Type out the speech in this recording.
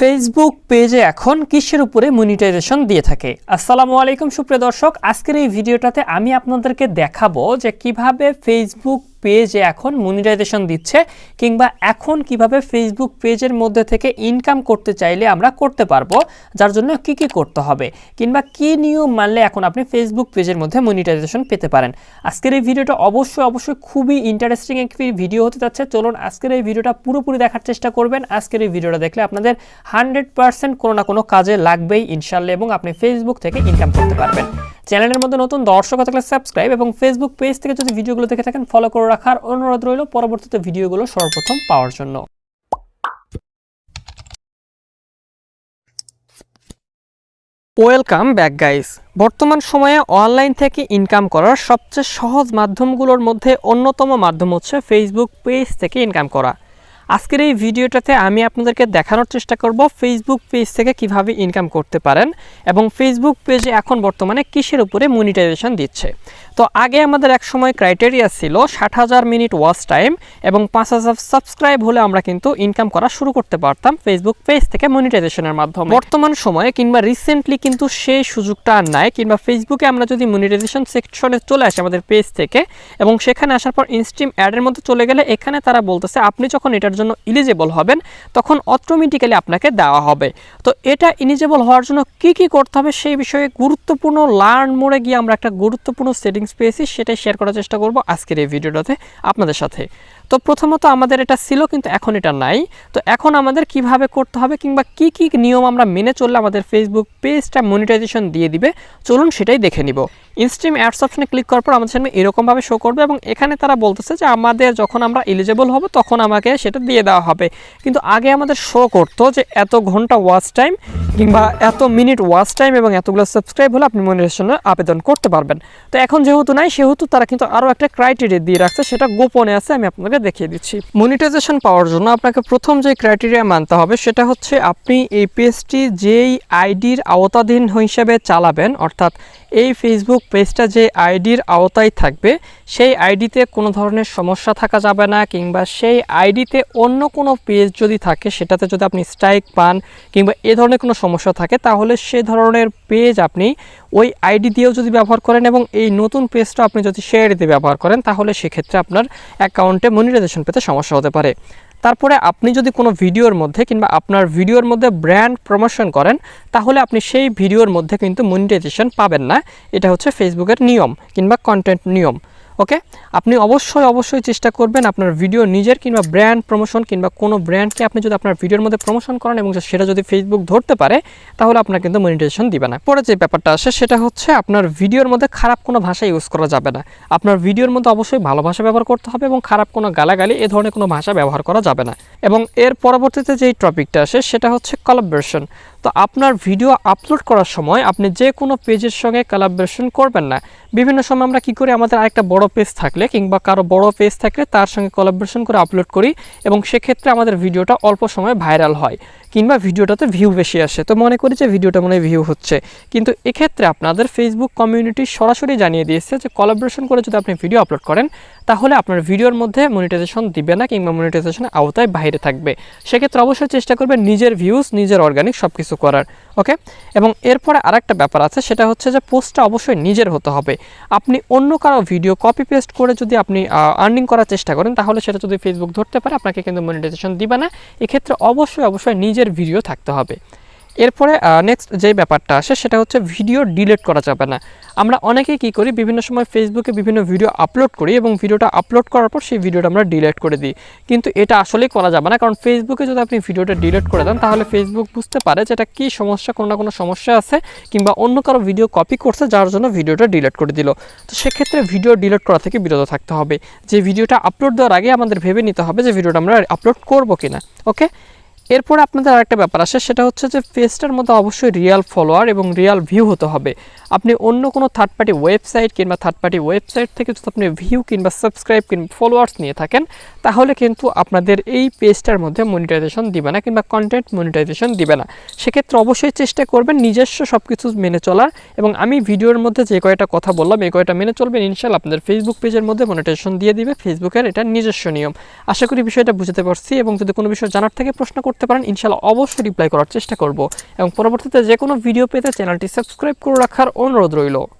Facebook পেজে এখন কিসের উপরে মনিটাইজেশন দিয়ে থাকে? আসসালামু আলাইকুম সুপ্রিয় দর্শক, আজকের এই ভিডিওটাতে আমি আপনাদেরকে দেখাবো যে কীভাবে ফেসবুক পেজে এখন মনিটাইজেশন দিচ্ছে কিংবা এখন কীভাবে ফেসবুক পেজের মধ্যে থেকে ইনকাম করতে চাইলে আমরা করতে পারব, যার জন্য কি কি করতে হবে কিংবা কি নিয়ম মানলে এখন আপনি ফেসবুক পেজের মধ্যে মনিটাইজেশন পেতে পারেন। আজকের এই ভিডিওটা অবশ্যই অবশ্যই খুবই ইন্টারেস্টিং একটি ভিডিও হতে যাচ্ছে। চলুন আজকের এই ভিডিওটা পুরোপুরি দেখার চেষ্টা করবেন। আজকের এই ভিডিওটা দেখলে আপনাদের হান্ড্রেড পার্সেন্ট কোনো না কোনো কাজে লাগবেই ইনশাল্লাহ এবং আপনি ফেসবুক থেকে ইনকাম করতে পারবেন। চ্যানেলের মধ্যে নতুন দর্শক থাকলে সাবস্ক্রাইব এবং ফেসবুক পেজ থেকে যদি ভিডিওগুলো দেখে থাকেন ফলো করে রাখার অনুরোধ রইল পরবর্তীতে ভিডিওগুলো সর্বপ্রথম পাওয়ার জন্য। ওয়েলকাম ব্যাক গাইস বর্তমান সময়ে অনলাইন থেকে ইনকাম করার সবচেয়ে সহজ মাধ্যমগুলোর মধ্যে অন্যতম মাধ্যম হচ্ছে ফেসবুক পেজ থেকে ইনকাম করা। আজকের এই ভিডিওটাতে আমি আপনাদেরকে দেখানোর চেষ্টা করব ফেসবুক পেজ থেকে কীভাবে ইনকাম করতে পারেন এবং ফেসবুক পেজে এখন বর্তমানে কিসের উপরে মনিটাইজেশন দিচ্ছে। তো আগে আমাদের এক সময় ক্রাইটেরিয়া ছিল ষাট হাজার মিনিট ওয়াচ টাইম এবং পাঁচ হাজার সাবস্ক্রাইব হলে আমরা কিন্তু ইনকাম করা শুরু করতে পারতাম ফেসবুক পেজ থেকে মনিটাইজেশনের মাধ্যমে। বর্তমান সময়ে কিংবা রিসেন্টলি কিন্তু সেই সুযোগটা আর নাই, কিংবা ফেসবুকে আমরা যদি মনিটাইজেশন সেকশনে চলে আসি আমাদের পেজ থেকে এবং সেখানে আসার পর ইনস্ট্রিম অ্যাডের মধ্যে চলে গেলে এখানে তারা বলতেছে, আপনি যখন এটার জন্য ইলিজেবল হবেন, তখন অটোমেটিক্যালি আপনাকে দেওয়া হবে। তো এটা ইলিজেবল হওয়ার জন্য কি কি করতে হবে সেই বিষয়ে গুরুত্বপূর্ণ লার্ন মোড়ে গিয়ে আমরা একটা গুরুত্বপূর্ণ সেটিংস পেয়েছি সেটাই শেয়ার করার চেষ্টা করব আজকের এই ভিডিওটাতে আপনাদের সাথে। তো প্রথমত আমাদের এটা ছিল, কিন্তু এখন এটা নাই। তো এখন আমাদের কীভাবে করতে হবে কিংবা কি কি নিয়ম আমরা মেনে চললে আমাদের ফেসবুক পেজটা মনিটাইজেশন দিয়ে দিবে, চলুন সেটাই দেখে নিব। ইনস্ট্রিম অ্যাডস অপশনে ক্লিক করার পর আমাদের সামনে এরকমভাবে শো করবে এবং এখানে তারা বলতেছে যে আমাদের যখন আমরা এলিজেবল হব তখন আমাকে সেটা দিয়ে দেওয়া হবে। কিন্তু আগে আমাদের শো করতো যে এত ঘণ্টা ওয়াচ টাইম কিংবা এত মিনিট ওয়াচ টাইম এবং এতগুলো সাবস্ক্রাইব হলে আপনি মনিটাইজেশনের আবেদন করতে পারবেন। তো এখন যেহেতু নাই, সেহেতু তারা কিন্তু আরও একটা ক্রাইটেরিয়া দিয়ে রাখছে, সেটা গোপনে আছে, আমি আপনাকে দেখিয়ে দিচ্ছি। মনিটাইজেশন পাওয়ার জন্য আপনাকে প্রথম যে ক্রাইটেরিয়া মানতে হবে সেটা হচ্ছে আপনি এই পেজটি যেই আইডির আওতাধীন হিসেবে চালাবেন, অর্থাৎ এই ফেসবুক পেজটা যে আইডির আওতায় থাকবে, সেই আইডিতে কোনো ধরনের সমস্যা থাকা যাবে না, কিংবা সেই আইডিতে অন্য কোনো পেজ যদি থাকে, সেটাতে যদি আপনি স্ট্রাইক পান, কিংবা এ ধরনের কোনো সমস্যা থাকে, তাহলে সে ধরনের পেজ আপনি ওই আইডি দিয়েও যদি ব্যবহার করেন এবং এই নতুন পেজটা আপনি যদি শেয়ার দিতে ব্যবহার করেন, তাহলে সেক্ষেত্রে আপনার অ্যাকাউন্টে মনিটাইজেশন পেতে সমস্যা হতে পারে। তারপরে আপনি যদি কোনো ভিডিওর মধ্যে কিংবা আপনার ভিডিওর মধ্যে ব্র্যান্ড প্রমোশন করেন, তাহলে আপনি সেই ভিডিওর মধ্যে কিন্তু মনিটাইজেশন পাবেন না। এটা হচ্ছে ফেসবুকের নিয়ম কিংবা কন্টেন্ট নিয়ম। ওকে আপনি অবশ্যই অবশ্যই চেষ্টা করবেন আপনার ভিডিও নিজের কিংবা ব্র্যান্ড প্রমোশন কিংবা কোনো ব্র্যান্ডকে আপনি যদি আপনার ভিডিওর মধ্যে প্রমোশন করেন এবং সেটা যদি ফেসবুক ধরতে পারে, তাহলে আপনার কিন্তু মনিটাইজেশন দিবে না। পরে যে ব্যাপারটা আসে, সেটা হচ্ছে আপনার ভিডিওর মধ্যে খারাপ কোনো ভাষা ইউজ করা যাবে না। আপনার ভিডিওর মধ্যে অবশ্যই ভালো ভাষা ব্যবহার করতে হবে এবং খারাপ কোনো গালাগালি, এ ধরনের কোনো ভাষা ব্যবহার করা যাবে না। এবং এর পরবর্তীতে যেই টপিকটা আসে, সেটা হচ্ছে কলাবরেশন তো আপনার ভিডিও আপলোড করার সময় আপনি যে কোনো পেজের সঙ্গে কোলাবরেশন করবেন না। বিভিন্ন সময় আমরা কি করি, আমাদের আরেকটা বড় পেজ থাকলে কিংবা কারও বড় পেজ থাকলে তার সঙ্গে কোলাবরেশন করে আপলোড করি এবং সেক্ষেত্রে আমাদের ভিডিওটা অল্প সময় ভাইরাল হয়। কিংবা ভিডিওটাতে ভিউ বেশি আসে। তো মনে করি যে ভিডিওটা মনে ভিউ হচ্ছে। কিন্তু এক্ষেত্রে আপনাদের ফেসবুক কমিউনিটি সরাসরি জানিয়ে দিয়েছে যে কলাবরেশন করে যদি আপনি ভিডিও আপলোড করেন, তাহলে আপনার ভিডিওর মধ্যে মনিটাইজেশন দিবে না কিংবা মনিটাইজেশনের আওতায় বাইরে থাকবে। সেক্ষেত্রে অবশ্যই চেষ্টা করবেন নিজের ভিউজ নিজের অর্গানিক সব কিছু করার। ওকে এবং এরপরে আরেকটা ব্যাপার আছে, সেটা হচ্ছে যে পোস্টটা অবশ্যই নিজের হতে হবে। আপনি অন্য কারও ভিডিও কপি পেস্ট করে যদি আপনি আর্নিং করার চেষ্টা করেন, তাহলে সেটা যদি ফেসবুক ধরতে পারে, আপনাকে কিন্তু মনিটাইজেশন দিবে না। এক্ষেত্রে অবশ্যই অবশ্যই নিজের ভিডিও থাকতে হবে। এরপরে নেক্সট যে ব্যাপারটা আসে সেটা হচ্ছে ভিডিও ডিলেট করা যাবে না। আমরা অনেকেই কী করি, বিভিন্ন সময় ফেসবুকে বিভিন্ন ভিডিও আপলোড করি এবং ভিডিওটা আপলোড করার পর সেই ভিডিওটা আমরা ডিলেট করে দিই। কিন্তু এটা আসলেই করা যাবে না, কারণ ফেসবুকে যদি আপনি ভিডিওটা ডিলিট করে দেন, তাহলে ফেসবুক বুঝতে পারে যে এটা কী সমস্যা, কোনো না কোনো সমস্যা আছে, কিংবা অন্য কারও ভিডিও কপি করছে, যার জন্য ভিডিওটা ডিলিট করে দিল। তো সেক্ষেত্রে ভিডিও ডিলিট করা থেকে বিরত থাকতে হবে। যে ভিডিওটা আপলোড দেওয়ার আগে আমাদের ভেবে নিতে হবে যে ভিডিওটা আমরা আপলোড করব কিনা ওকে এরপরে আপনাদের আরেকটা ব্যাপার আসে, সেটা হচ্ছে যে পেজটার মধ্যে অবশ্যই রিয়াল ফলোয়ার এবং রিয়াল ভিউ হতে হবে। আপনি অন্য কোনো থার্ড পার্টি ওয়েবসাইট কিংবা থার্ড পার্টি ওয়েবসাইট থেকে যদি আপনি ভিউ কিংবা সাবস্ক্রাইব কিংবা ফলোয়ার্স নিয়ে থাকেন, তাহলে কিন্তু আপনাদের এই পেজটার মধ্যে মনিটাইজেশন দিবে না কিংবা কন্টেন্ট মনিটাইজেশন দিবে না। সেক্ষেত্রে অবশ্যই চেষ্টা করবেন নিজস্ব সব কিছু মেনে চলার এবং আমি ভিডিওর মধ্যে যে কয়টা কথা বললাম, এই কয়টা মেনে চলবেন ইনশাল আপনাদের ফেসবুক পেজের মধ্যে মনিটাইজেশন দিয়ে দিবে ফেসবুকের এটা নিজস্ব নিয়ম। আশা করি বিষয়টা বুঝতে পারছি এবং যদি কোনো বিষয় জানার থেকে, প্রশ্ন করতে করতে পারেন ইনশাল্লাহ অবশ্যই রিপ্লাই করার চেষ্টা করব। এবং পরবর্তীতে যে কোনো ভিডিও পেতে চ্যানেলটি সাবস্ক্রাইব করে রাখার অনুরোধ রইল।